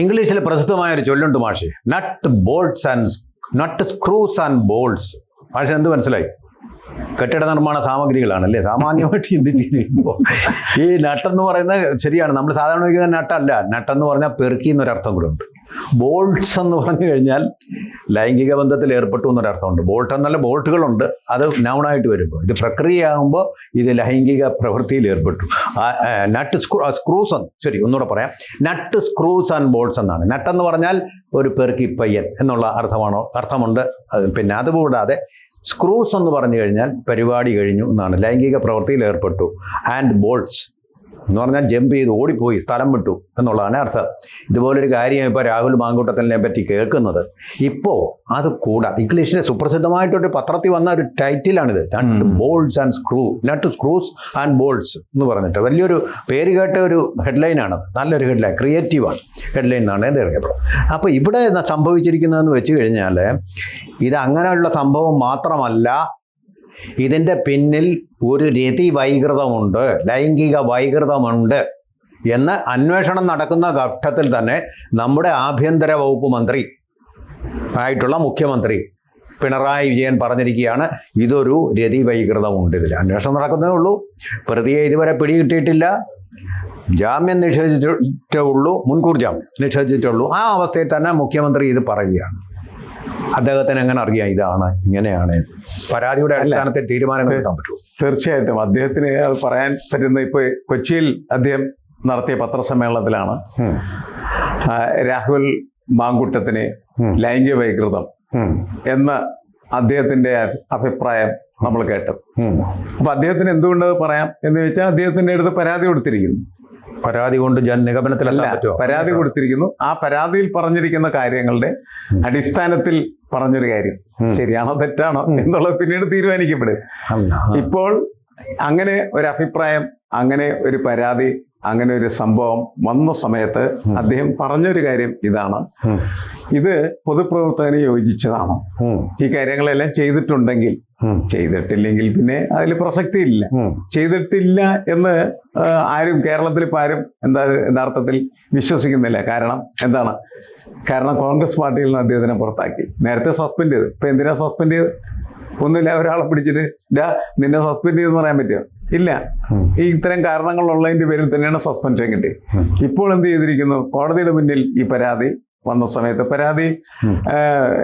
ഇംഗ്ലീഷിൽ പ്രസിദ്ധമായ ഒരു ചൊല്ലുണ്ട് മാഷി. Nut bolts and nut screws and bolts മാഷി എന്ത് മനസ്സിലായി? കെട്ടിട നിർമ്മാണ സാമഗ്രികളാണ് അല്ലേ? സാമാന്യമായിട്ട് ചിന്തിച്ച് കഴിയുമ്പോൾ ഈ നട്ടെന്ന് പറയുന്നത് ശരിയാണ്. നമ്മൾ സാധാരണ ഉപയോഗിക്കുന്ന നട്ടല്ല നട്ടെന്ന് പറഞ്ഞാൽ പെറുക്കി എന്നൊരർത്ഥം കൂടെ ഉണ്ട്. ബോൾട്ട്സ് എന്ന് പറഞ്ഞു കഴിഞ്ഞാൽ ലൈംഗിക ബന്ധത്തിൽ ഏർപ്പെട്ടു എന്നൊരർത്ഥമുണ്ട്. ബോൾട്ട് എന്നല്ല ബോൾട്ടുകളുണ്ട്. അത് നൗണായിട്ട് വരുമ്പോൾ ഇത് പ്രക്രിയയാകുമ്പോൾ ഇത് ലൈംഗിക പ്രവൃത്തിയിൽ ഏർപ്പെട്ടു. നട്ട് സ്ക്രൂ സ്ക്രൂസ് എന്ന് ശരി ഒന്നുകൂടെ പറയാം. നട്ട് സ്ക്രൂസ് ആൻഡ് ബോൾട്ട്സ് എന്നാണ്. നട്ട് എന്ന് പറഞ്ഞാൽ ഒരു പെർക്കി പയ്യൻ എന്നുള്ള അർത്ഥമാണോ അർത്ഥമുണ്ട്. പിന്നെ അതുകൂടാതെ സ്ക്രൂസ് എന്ന് പറഞ്ഞു കഴിഞ്ഞാൽ പരിപാടി കഴിഞ്ഞു എന്നാണ്. ലൈംഗിക പ്രവൃത്തിയിൽ ഏർപ്പെട്ടു. ആൻഡ് ബോൾട്സ് എന്ന് പറഞ്ഞാൽ ജമ്പ് ചെയ്ത് ഓടിപ്പോയി സ്ഥലം വിട്ടു എന്നുള്ളതാണ് അർത്ഥം. ഇതുപോലൊരു കാര്യം ഇപ്പോൾ രാഹുൽ മാങ്കൂട്ടത്തലിനെ പറ്റി കേൾക്കുന്നത്. ഇപ്പോൾ അത് കൂടാതെ ഇംഗ്ലീഷിലെ സുപ്രസിദ്ധമായിട്ടൊരു പത്രത്തിൽ വന്ന ഒരു ടൈറ്റിലാണിത്. രണ്ട് balls and screw nut screws and balls എന്ന് പറഞ്ഞിട്ട് വലിയൊരു പേര് കേട്ട ഒരു ഹെഡ്ലൈനാണത് നല്ലൊരു ഹെഡ്ലൈൻ ക്രിയേറ്റീവാണ് ഹെഡ്ലൈൻ എന്നാണ് ഇത് അറിയപ്പെടുന്നത് അപ്പോൾ ഇവിടെ സംഭവിച്ചിരിക്കുന്നതെന്ന് വെച്ച് കഴിഞ്ഞാൽ ഇത് അങ്ങനെയുള്ള സംഭവം മാത്രമല്ല ഇതിന്റെ പിന്നിൽ ഒരു രതി വൈകൃതമുണ്ട് ലൈംഗിക വൈകൃതമുണ്ട് എന്ന് അന്വേഷണം നടക്കുന്ന ഘട്ടത്തിൽ തന്നെ നമ്മുടെ ആഭ്യന്തര വകുപ്പ് മന്ത്രി ആയിട്ടുള്ള മുഖ്യമന്ത്രി പിണറായി വിജയൻ പറഞ്ഞിരിക്കുകയാണ് ഇതൊരു രതി വൈകൃതമുണ്ട് ഇതിൽ. അന്വേഷണം നടക്കുന്നേ ഉള്ളൂ. പ്രതിയെ ഇതുവരെ പിടികിട്ടിയിട്ടില്ല. ജാമ്യം നിഷേധിച്ചിട്ടേ ഉള്ളൂ. മുൻകൂർ ജാമ്യം നിഷേധിച്ചിട്ടുള്ളൂ ആ അവസ്ഥയിൽ തന്നെ മുഖ്യമന്ത്രി ഇത് പറയുകയാണ്. അദ്ദേഹത്തിന് എങ്ങനെ അറിയാം ഇതാണ് ഇങ്ങനെയാണ് പരാതിയുടെ അടിസ്ഥാനത്തിൽ തീരുമാനങ്ങൾ എടുക്കാൻ പറ്റുമോ? തീർച്ചയായിട്ടും. അദ്ദേഹത്തിന് അത് പറയാൻ പറ്റുന്ന ഇപ്പോൾ കൊച്ചിയിൽ അദ്ദേഹം നടത്തിയ പത്രസമ്മേളനത്തിലാണ്. രാഹുൽ മാങ്കുട്ടത്തിന് ലൈംഗിക വൈകൃതം എന്ന അദ്ദേഹത്തിന്റെ അഭിപ്രായം നമ്മൾ കേട്ടത്. അപ്പൊ അദ്ദേഹത്തിന് എന്തുകൊണ്ട് പറയാം എന്ന് ചോദിച്ചാൽ അദ്ദേഹത്തിന്റെ അടുത്ത് പരാതി കൊടുത്തിരിക്കുന്നു. പരാതി കൊണ്ട് നിഗമനത്തിലല്ല പരാതി കൊടുത്തിരിക്കുന്നു. ആ പരാതിയിൽ പറഞ്ഞിരിക്കുന്ന കാര്യങ്ങളുടെ അടിസ്ഥാനത്തിൽ പറഞ്ഞൊരു കാര്യം. ശരിയാണോ തെറ്റാണോ എന്നുള്ളത് പിന്നീട് തീരുമാനിക്കപ്പെടും. ഇപ്പോൾ അങ്ങനെ ഒരു അഭിപ്രായം അങ്ങനെ ഒരു പരാതി അങ്ങനെ ഒരു സംഭവം വന്ന സമയത്ത് അദ്ദേഹം പറഞ്ഞൊരു കാര്യം ഇതാണ്. ഇത് പൊതുപ്രവർത്തകന് യോജിച്ചതാണ്. ഈ കാര്യങ്ങളെല്ലാം ചെയ്തിട്ടുണ്ടെങ്കിൽ ചെയ്തിട്ടില്ലെങ്കിൽ പിന്നെ അതിൽ പ്രസക്തിയില്ല. ഇല്ല ചെയ്തിട്ടില്ല എന്ന് ആരും കേരളത്തിൽ ഇപ്പം ആരും എന്താ യഥാർത്ഥത്തിൽ വിശ്വസിക്കുന്നില്ല. കാരണം എന്താണ്? കാരണം കോൺഗ്രസ് പാർട്ടിയിൽ നിന്ന് അദ്ദേഹത്തിനെ പുറത്താക്കി. നേരത്തെ സസ്പെൻഡ് ചെയ്തു. ഇപ്പം എന്തിനാ സസ്പെൻഡ് ചെയ്ത് ഒന്നുമില്ല ഒരാളെ പിടിച്ചിട്ട് ഡാ നിന്നെ സസ്പെൻഡ് ചെയ്തെന്ന് പറയാൻ പറ്റുമോ? ഇല്ല. ഈ ഇത്തരം കാരണങ്ങളുള്ളതിന്റെ പേരിൽ തന്നെയാണ് സസ്പെൻഷൻ കിട്ടി ഇപ്പോൾ എന്ത് ചെയ്തിരിക്കുന്നു? കോടതിയുടെ മുന്നിൽ ഈ പരാതി വന്ന സമയത്ത് പരാതി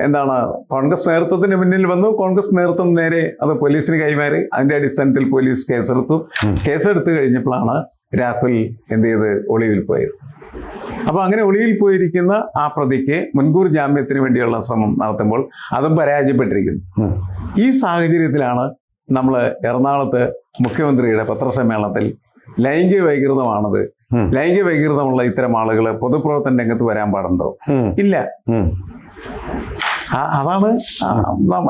എന്താണ് കോൺഗ്രസ് നേതൃത്വത്തിന് മുന്നിൽ വന്നു. കോൺഗ്രസ് നേതൃത്വം നേരെ അത് പോലീസിന് കൈമാറി. അതിന്റെ അടിസ്ഥാനത്തിൽ പോലീസ് കേസെടുത്തു. കേസെടുത്തു കഴിഞ്ഞപ്പോഴാണ് രാഹുൽ എന്ത് ചെയ്ത് ഒളിവിൽ പോയത്. അപ്പൊ അങ്ങനെ ഒളിയിൽ പോയിരിക്കുന്ന ആ പ്രതിക്ക് മുൻകൂർ ജാമ്യത്തിന് വേണ്ടിയുള്ള ശ്രമം നടത്തുമ്പോൾ അതും പരാജയപ്പെട്ടിരിക്കുന്നു. ഈ സാഹചര്യത്തിലാണ് നമ്മൾ എറണാകുളത്ത് മുഖ്യമന്ത്രിയുടെ പത്രസമ്മേളനത്തിൽ ലൈംഗിക വൈകൃതമാണത്. ലൈംഗിക വൈകൃതമുള്ള ഇത്തരം ആളുകൾ പൊതുപ്രവർത്തന രംഗത്ത് വരാൻ പാടുണ്ടോ? ഇല്ല. അതാണ്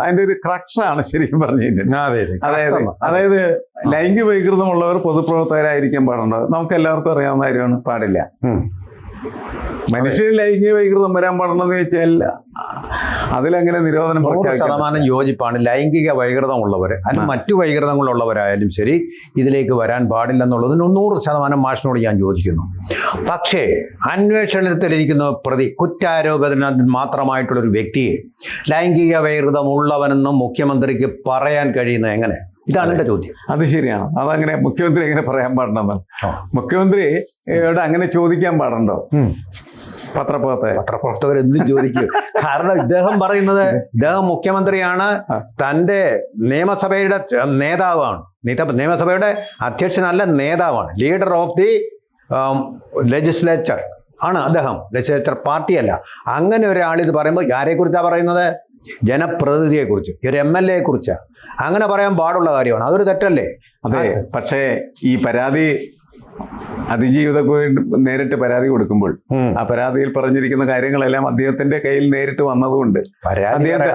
അതിന്റെ ഒരു ക്രക്സ് ആണ് ശരിക്കും പറഞ്ഞു. അതായത് അതായത് ലൈംഗിക വൈകൃതമുള്ളവർ പൊതുപ്രവർത്തകരായിരിക്കാൻ പാടുണ്ടോ? നമുക്ക് എല്ലാവർക്കും അറിയാവുന്ന കാര്യമാണ് പാടില്ല. മനുഷ്യന് ലൈംഗിക വൈകൃതം വരാൻ പാടുള്ളതെന്ന് വെച്ചാൽ അതിലങ്ങനെ നിരോധനം നൂറ് ശതമാനം യോജിപ്പാണ് ലൈംഗിക വൈകൃതമുള്ളവർ അല്ലെങ്കിൽ മറ്റു വൈകൃതങ്ങളുള്ളവരായാലും ശരി ഇതിലേക്ക് വരാൻ പാടില്ലെന്നുള്ളതിന് നൂറ് ശതമാനം മാഷിനോട് ഞാൻ യോജിക്കുന്നു. പക്ഷേ അന്വേഷണത്തിലിരിക്കുന്ന പ്രതി കുറ്റാരോപണ മാത്രമായിട്ടുള്ളൊരു വ്യക്തിയെ ലൈംഗിക വൈകൃതമുള്ളവനെന്നും മുഖ്യമന്ത്രിക്ക് പറയാൻ കഴിയുന്നത് എങ്ങനെ? ഇതാണ് എന്റെ ചോദ്യം. അത് ശരിയാണ്. അതങ്ങനെ മുഖ്യമന്ത്രി എങ്ങനെ പറയാൻ പാടണമെന്നാണ് മുഖ്യമന്ത്രി മുഖ്യമന്ത്രിയോട് അങ്ങനെ ചോദിക്കാൻ പാടുണ്ടോ? പത്രപ്രവർത്തകർ പത്രപ്രവർത്തകർ എന്തും ചോദിക്കും. കാരണം ഇദ്ദേഹം പറയുന്നത് ഇദ്ദേഹം മുഖ്യമന്ത്രിയാണ് തന്റെ നിയമസഭയുടെ നേതാവാണ്. നിത- നിയമസഭയുടെ അധ്യക്ഷനല്ല നേതാവാണ്. ലീഡർ ഓഫ് ദി ലെജിസ്ലേച്ചർ ആണ് അദ്ദേഹം. ലെജിസ്ലേച്ചർ പാർട്ടിയല്ല അങ്ങനെ ഒരാൾ ഇത് പറയുമ്പോൾ ആരെക്കുറിച്ചാണ് പറയുന്നത്? ജനപ്രതിനിധിയെക്കുറിച്ച് ഒരു എം എൽ എയെ കുറിച്ച് അങ്ങനെ പറയാൻ പാടുള്ള കാര്യമാണ്. അതൊരു തെറ്റല്ലേ? അതെ. പക്ഷേ ഈ പരാതി അതിജീവിത നേരിട്ട് പരാതി കൊടുക്കുമ്പോൾ ആ പരാതിയിൽ പറഞ്ഞിരിക്കുന്ന കാര്യങ്ങളെല്ലാം അദ്ദേഹത്തിന്റെ കയ്യിൽ നേരിട്ട് വന്നതുകൊണ്ട്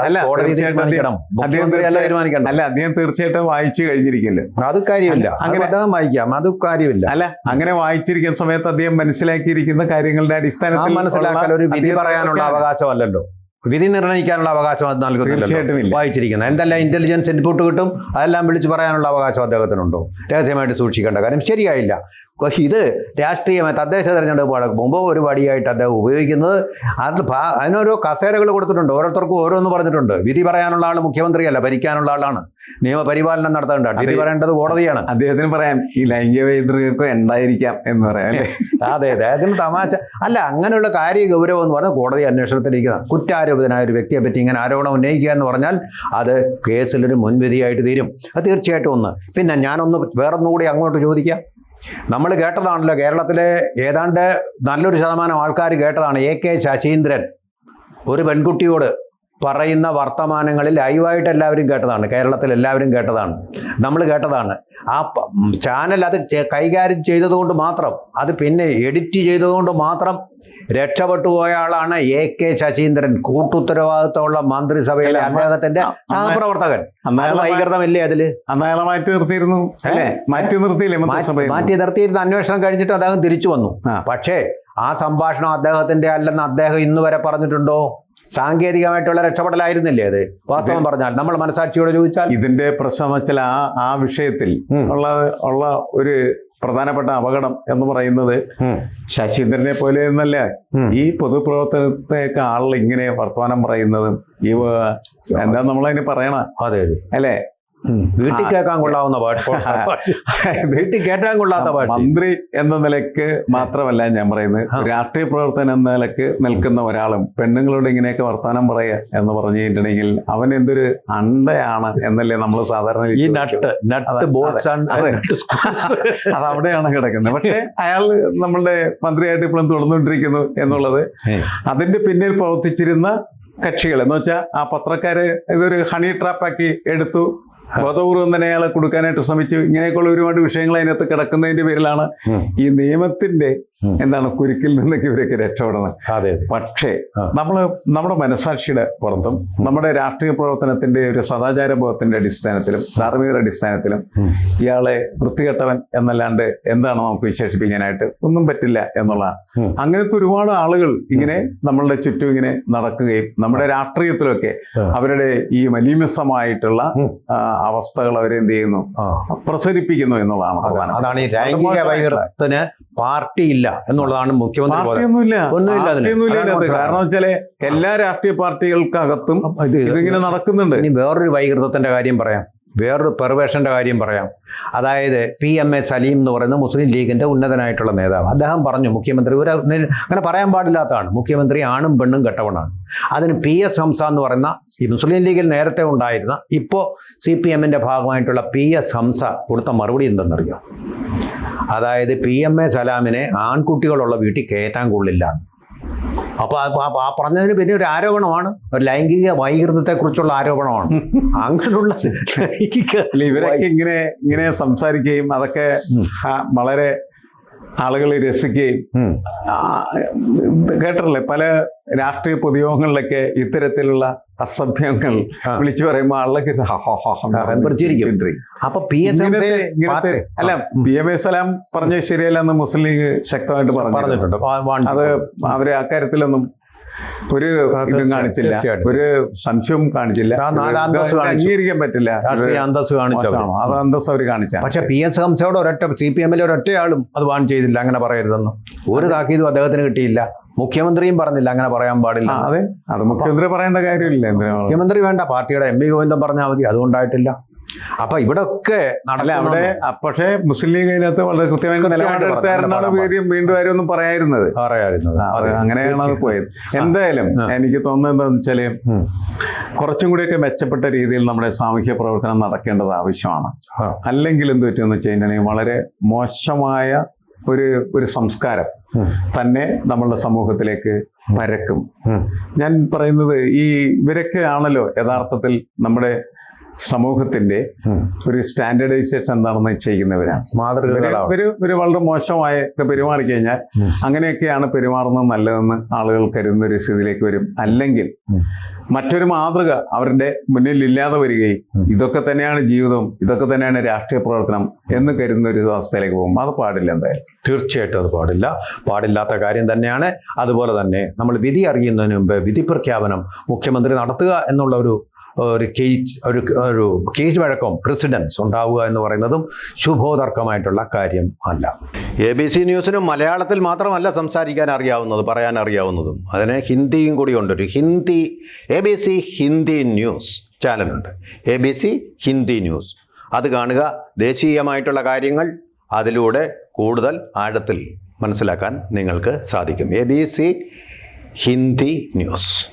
അല്ല, തീർച്ചയായിട്ടും അദ്ദേഹം അല്ല അദ്ദേഹം തീർച്ചയായിട്ടും വായിച്ചു കഴിഞ്ഞിരിക്കില്ല? അത് കാര്യമില്ല. അങ്ങനെ- വായിക്കാം. അത് കാര്യമില്ല. അല്ല അങ്ങനെ വായിച്ചിരിക്കുന്ന സമയത്ത് അദ്ദേഹം മനസ്സിലാക്കിയിരിക്കുന്ന കാര്യങ്ങളുടെ അടിസ്ഥാനത്തിൽ മനസ്സിലാക്കാൻ ഒരു വിധി പറയാനുള്ള അവകാശമല്ലല്ലോ. വിധി നിർണയിക്കാനുള്ള അവകാശം അത് തീർച്ചയായിട്ടും നൽകുന്നില്ല. വായിച്ചിരിക്കുന്നത്. എന്തെല്ലാം ഇന്റലിജൻസ് ഇൻപുട്ട് കിട്ടും അതെല്ലാം വിളിച്ചു പറയാനുള്ള അവകാശം അദ്ദേഹത്തിനുണ്ടോ? രഹസ്യമായിട്ട് സൂക്ഷിക്കേണ്ട കാര്യം ശരിയായില്ല. ഇത് രാഷ്ട്രീയമായി തദ്ദേശ തെരഞ്ഞെടുപ്പ് നടക്കുമ്പോൾ ഒരു വടിയായിട്ട് അദ്ദേഹം ഉപയോഗിക്കുന്നത്. അത് അതിനോരോ കസേരകൾ കൊടുത്തിട്ടുണ്ട്. ഓരോരുത്തർക്കും ഓരോന്ന് പറഞ്ഞിട്ടുണ്ട്. വിധി പറയാനുള്ള ആൾ മുഖ്യമന്ത്രിയല്ല ഭരിക്കാനുള്ള ആളാണ്. നിയമപരിപാലനം നടത്തേണ്ട വിധി പറയേണ്ടത് കോടതിയാണ്. അദ്ദേഹത്തിന് പറയാം ഈ ലൈംഗിക വൈദ്യുതിയൊക്കെ ഉണ്ടായിരിക്കാം എന്ന് പറയാം അതെ അതെ. അതിന് തമാശ. അല്ല അങ്ങനെയുള്ള കാര്യ ഗൗരവം എന്ന് പറഞ്ഞാൽ കോടതി അന്വേഷണത്തിലിരിക്കുന്ന കുറ്റാരോപിതനായ ഒരു വ്യക്തിയെ പറ്റി ഇങ്ങനെ ആരോപണം ഉന്നയിക്കുക എന്ന് പറഞ്ഞാൽ അത് കേസിലൊരു മുൻവിധിയായിട്ട് തീരും. അത് തീർച്ചയായിട്ടും ഒന്ന്. പിന്നെ ഞാനൊന്ന് വേറൊന്നുകൂടി അങ്ങോട്ട് ചോദിക്കാം. നമ്മൾ കേട്ടതാണല്ലോ കേരളത്തിലെ ഏതാണ്ട് നല്ലൊരു ശതമാനം ആൾക്കാർ കേട്ടതാണ് എ കെ ശശീന്ദ്രൻ. ഒരു പെൺകുട്ടിയോട് പറയുന്ന വർത്തമാനങ്ങളിൽ ലൈവായിട്ട് എല്ലാവരും കേട്ടതാണ്. കേരളത്തിൽ എല്ലാവരും കേട്ടതാണ്. നമ്മൾ കേട്ടതാണ്. ആ ചാനൽ അത് കൈകാര്യം ചെയ്തതുകൊണ്ട് മാത്രം അത് പിന്നെ എഡിറ്റ് ചെയ്തതുകൊണ്ട് മാത്രം രക്ഷപ്പെട്ടു പോയ ആളാണ് എ കെ ശശീന്ദ്രൻ. കൂട്ടുത്തരവാദിത്തമുള്ള മന്ത്രിസഭയിലെ അദ്ദേഹത്തിന്റെ സഹപ്രവർത്തകൻ. വൈകൃതമല്ലേ അതിൽ? അയാളെ മാറ്റി നിർത്തിയിരുന്നു. അല്ലേ? മാറ്റി നിർത്തിയില്ലേ മാറ്റി നിർത്തിയിരുന്ന അന്വേഷണം കഴിഞ്ഞിട്ട് അദ്ദേഹം തിരിച്ചു വന്നു. പക്ഷേ ആ സംഭാഷണം അദ്ദേഹത്തിന്റെ അല്ലെന്ന് അദ്ദേഹം ഇന്ന് വരെ പറഞ്ഞിട്ടുണ്ടോ? സാങ്കേതികമായിട്ടുള്ള രക്ഷപ്പെടലായിരുന്നില്ലേ അത്? വാസ്തവം പറഞ്ഞാൽ. നമ്മൾ മനസാക്ഷിയോട് ചോദിച്ചാൽ ഇതിന്റെ പ്രശ്നം വെച്ചാൽ ആ ആ വിഷയത്തിൽ ഉള്ള ഉള്ള ഒരു പ്രധാനപ്പെട്ട അപകടം എന്ന് പറയുന്നത് ശശീന്ദ്രനെ പോലെ എന്നല്ല. ഈ പൊതുപ്രവർത്തനത്തെയൊക്കെ ആളുകൾ ഇങ്ങനെ വർത്തമാനം പറയുന്നതും ഈ എന്താ നമ്മളതിന് പറയണ? അതെ. അല്ലേ. വീട്ടിൽ കേൾക്കാൻ കൊള്ളാവുന്ന പാട്ട്. വീട്ടിൽ കേട്ടാൻ കൊള്ളാത്ത പാട്ട്. മന്ത്രി എന്ന നിലയ്ക്ക് മാത്രമല്ല ഞാൻ പറയുന്നത്. രാഷ്ട്രീയ പ്രവർത്തനം എന്ന നിലയ്ക്ക് നിൽക്കുന്ന ഒരാളും പെണ്ണുങ്ങളോട് ഇങ്ങനെയൊക്കെ വർത്തമാനം പറയുക എന്ന് പറഞ്ഞു കഴിഞ്ഞിട്ടുണ്ടെങ്കിൽ അവൻ എന്തൊരു അണ്ടയാണ് എന്നല്ലേ നമ്മൾ സാധാരണ ഈ. നട്ട് നട്ട്. അത് അവിടെയാണ് കിടക്കുന്നത്. പക്ഷെ അയാൾ നമ്മളുടെ മന്ത്രിയായിട്ട് ഇപ്പോഴും തുടർന്നുകൊണ്ടിരിക്കുന്നു എന്നുള്ളത് അതിന്റെ പിന്നിൽ പ്രവർത്തിച്ചിരുന്ന കക്ഷികൾ. എന്ന് വെച്ചാൽ ആ പത്രക്കാര് ഇതൊരു ഹണി ട്രാപ്പാക്കി എടുത്തു. ബോധപൂർവം തന്നെ അയാളെ കൊടുക്കാനായിട്ട് ശ്രമിച്ചു ഇങ്ങനെയൊക്കെയുള്ള ഒരുപാട് വിഷയങ്ങൾ അതിനകത്ത് കിടക്കുന്നതിന്റെ പേരിലാണ് ഈ നിയമത്തിന്റെ. എന്താണ് കുരുക്കിൽ നിന്നൊക്കെ ഇവരൊക്കെ രക്ഷപ്പെടണം. പക്ഷേ. നമ്മൾ നമ്മുടെ മനസാക്ഷിയുടെ പുറത്തും നമ്മുടെ രാഷ്ട്രീയ പ്രവർത്തനത്തിന്റെ ഒരു സദാചാര ബോധത്തിന്റെ അടിസ്ഥാനത്തിലും ധാർമ്മികത അടിസ്ഥാനത്തിലും ഇയാളെ വൃത്തികെട്ടവൻ എന്നല്ലാണ്ട് എന്താണ് നമുക്ക് വിശേഷിപ്പിക്കാനായിട്ട്? ഒന്നും പറ്റില്ല എന്നുള്ള. ഉം. അങ്ങനത്തെ ഒരുപാട് ആളുകൾ ഇങ്ങനെ നമ്മളുടെ ചുറ്റും ഇങ്ങനെ നടക്കുകയും നമ്മുടെ രാഷ്ട്രീയത്തിലൊക്കെ അവരുടെ ഈ മലീമസമായിട്ടുള്ള അവസ്ഥകൾ അവരെന്ത് ചെയ്യുന്നു. പ്രസരിപ്പിക്കുന്നു എന്നുള്ളതാണ് അതാണ് ഈ ലൈംഗിക മോശമായിട്ടുള്ള- വൈകൃതത്തിന് പാർട്ടിയില്ല എന്നുള്ളതാണ് മുഖ്യമന്ത്രി ഒന്നുമില്ല കാരണം വെച്ചാൽ എല്ലാ രാഷ്ട്രീയ പാർട്ടികൾക്കകത്തും ഇതിങ്ങനെ നടക്കുന്നുണ്ട്. ഇനി വേറൊരു വൈകൃതത്തിന്റെ കാര്യം പറയാം. വേറൊരു പെർവേഷന്റെ കാര്യം പറയാം. അതായത് പി എം എ സലീം എന്ന് പറയുന്ന മുസ്ലിം ലീഗിന്റെ ഉന്നതനായിട്ടുള്ള നേതാവ്. അദ്ദേഹം പറഞ്ഞു മുഖ്യമന്ത്രി ഒരു അങ്ങനെ പറയാൻ പാടില്ലാത്തതാണ്. മുഖ്യമന്ത്രി ആണും പെണ്ണും കെട്ടവണാണ് അതിന് പി എസ് ഹംസ എന്ന് പറയുന്ന ഈ മുസ്ലിം ലീഗിൽ നേരത്തെ ഉണ്ടായിരുന്ന ഇപ്പോൾ സി പി എമ്മിന്റെ ഭാഗമായിട്ടുള്ള പി എസ് ഹംസ കൊടുത്ത മറുപടി എന്തെന്നറിയോ? അതായത് പി എം എ സലാമിനെ ആൺകുട്ടികളുള്ള വീട്ടിൽ കയറ്റാൻ കൊള്ളില്ല അപ്പോൾ ആ പറഞ്ഞതിന് പിന്നെ ഒരു ആരോപണമാണ്. ഒരു ലൈംഗിക വൈകൃതത്തെക്കുറിച്ചുള്ള ആരോപണമാണ്. അങ്ങനെയുള്ള ലൈംഗിക ഇവരൊക്കെ ഇങ്ങനെ ഇങ്ങനെ സംസാരിക്കുകയും അതൊക്കെ വളരെ ആളുകൾ രസിക്കുകയും കേട്ടിട്ടില്ലേ പല രാഷ്ട്രീയ പൊതുയോഗങ്ങളിലൊക്കെ ഇത്തരത്തിലുള്ള അസഭ്യങ്ങൾ. വിളിച്ചു പറയുമ്പോൾ ആളുകൾക്ക് ഇത് ഹ ഹ ഹ ഹ എന്ന് ആ, ചിരിക്കും. ചിരിക്കും. അപ്പൊ പി എസ് അല്ല പി എം എ സലാം പറഞ്ഞ ശരിയല്ലെന്ന് മുസ്ലിം ലീഗ് ശക്തമായിട്ട് പറഞ്ഞു പറഞ്ഞിട്ടുണ്ട് അത് അവർ അക്കാര്യത്തിലൊന്നും ഒരു ഇതും കാണിച്ചില്ല. ഒരു സംശയവും കാണിച്ചില്ല. അംഗീകരിക്കാൻ പറ്റില്ല. രാഷ്ട്രീയ അന്തസ്? അത് അവർ കാണിച്ച പക്ഷെ പി എസ് ഹംസയോട് ഒരൊറ്റ സി പി എമ്മിലെ ഒരൊറ്റയാളും അത് വാൺ ചെയ്തില്ല. അങ്ങനെ പറയരുതെന്ന്. ഒരു താക്കീതും അദ്ദേഹത്തിന് കിട്ടിയില്ല. മുഖ്യമന്ത്രിയും പറഞ്ഞില്ല അങ്ങനെ പറയാൻ പാടില്ല. അതെ. അത് മുഖ്യമന്ത്രി പറയേണ്ട കാര്യമില്ല മുഖ്യമന്ത്രി വേണ്ട. പാർട്ടിയുടെ എം വി ഗോവിന്ദൻ പറഞ്ഞാൽ മതി. അതുകൊണ്ടായിട്ടില്ല അപ്പൊ ഇവിടെ ഒക്കെ അവിടെ പക്ഷേ മുസ്ലിം ലീഗ് അതിനകത്ത് വളരെ കൃത്യമായി കൃത്യമായിട്ട് നിലപാടെടുത്തായിരുന്നാണ് വീര്യം വീണ്ടും ആരും ഒന്നും പറയായിരുന്നത് പറയായിരുന്നത് അങ്ങനെയാണ് അത് പോയത്. എന്തായാലും എനിക്ക് തോന്നുന്നത് എന്താണെന്ന് വെച്ചാൽ. കുറച്ചും കൂടിയൊക്കെ മെച്ചപ്പെട്ട രീതിയിൽ നമ്മുടെ സാമൂഹ്യ പ്രവർത്തനം നടക്കേണ്ടത് ആവശ്യമാണ്. അല്ലെങ്കിൽ എന്ത് പറ്റുമെന്ന് വെച്ച് കഴിഞ്ഞിട്ടുണ്ടെങ്കിൽ വളരെ മോശമായ ഒരു ഒരു സംസ്കാരം തന്നെ നമ്മളുടെ സമൂഹത്തിലേക്ക് പരക്കും. ഞാൻ പറയുന്നത് ഈ ഇവരൊക്കെ ആണല്ലോ യഥാർത്ഥത്തിൽ നമ്മുടെ സമൂഹത്തിന്റെ ഒരു സ്റ്റാൻഡേർഡൈസേഷൻ എന്താണെന്ന് ചെയ്യുന്നവരാണ് ഒരു ഒരു വളരെ മോശമായ ഒക്കെ പെരുമാറി കഴിഞ്ഞാൽ അങ്ങനെയൊക്കെയാണ് പെരുമാറുന്നത് നല്ലതെന്ന് ആളുകൾ കരുതുന്ന ഒരു സ്ഥിതിയിലേക്ക് വരും. അല്ലെങ്കിൽ മറ്റൊരു മാതൃക അവരുടെ മുന്നിൽ ഇല്ലാതെ വരികയും ഇതൊക്കെ തന്നെയാണ് ജീവിതം ഇതൊക്കെ തന്നെയാണ് രാഷ്ട്രീയ പ്രവർത്തനം എന്ന് കരുതുന്ന ഒരു അവസ്ഥയിലേക്ക് പോകും. അത് പാടില്ല എന്തായാലും. തീർച്ചയായിട്ടും അത് പാടില്ല. പാടില്ലാത്ത കാര്യം തന്നെയാണ്. അതുപോലെ തന്നെ നമ്മൾ വിധി അറിയുന്നതിന് മുമ്പ് വിധി പ്രഖ്യാപനം മുഖ്യമന്ത്രി നടത്തുക എന്നുള്ള ഒരു ഒരു കേജ് ഒരു ഒരു കീഴ്വഴക്കം പ്രസിഡൻസ് ഉണ്ടാവുക എന്ന് പറയുന്നതും ശുഭോതർക്കമായിട്ടുള്ള കാര്യം അല്ല. എ ബി സി ന്യൂസിനും മലയാളത്തിൽ മാത്രമല്ല സംസാരിക്കാൻ അറിയാവുന്നത് പറയാൻ അറിയാവുന്നതും. അതിന് ഹിന്ദിയും കൂടി ഉണ്ട്. ഒരു Hindi A B C Hindi news ചാനലുണ്ട്. A B C Hindi news. അത് കാണുക. ദേശീയമായിട്ടുള്ള കാര്യങ്ങൾ അതിലൂടെ കൂടുതൽ ആഴത്തിൽ മനസ്സിലാക്കാൻ നിങ്ങൾക്ക് സാധിക്കും. A B C Hindi news.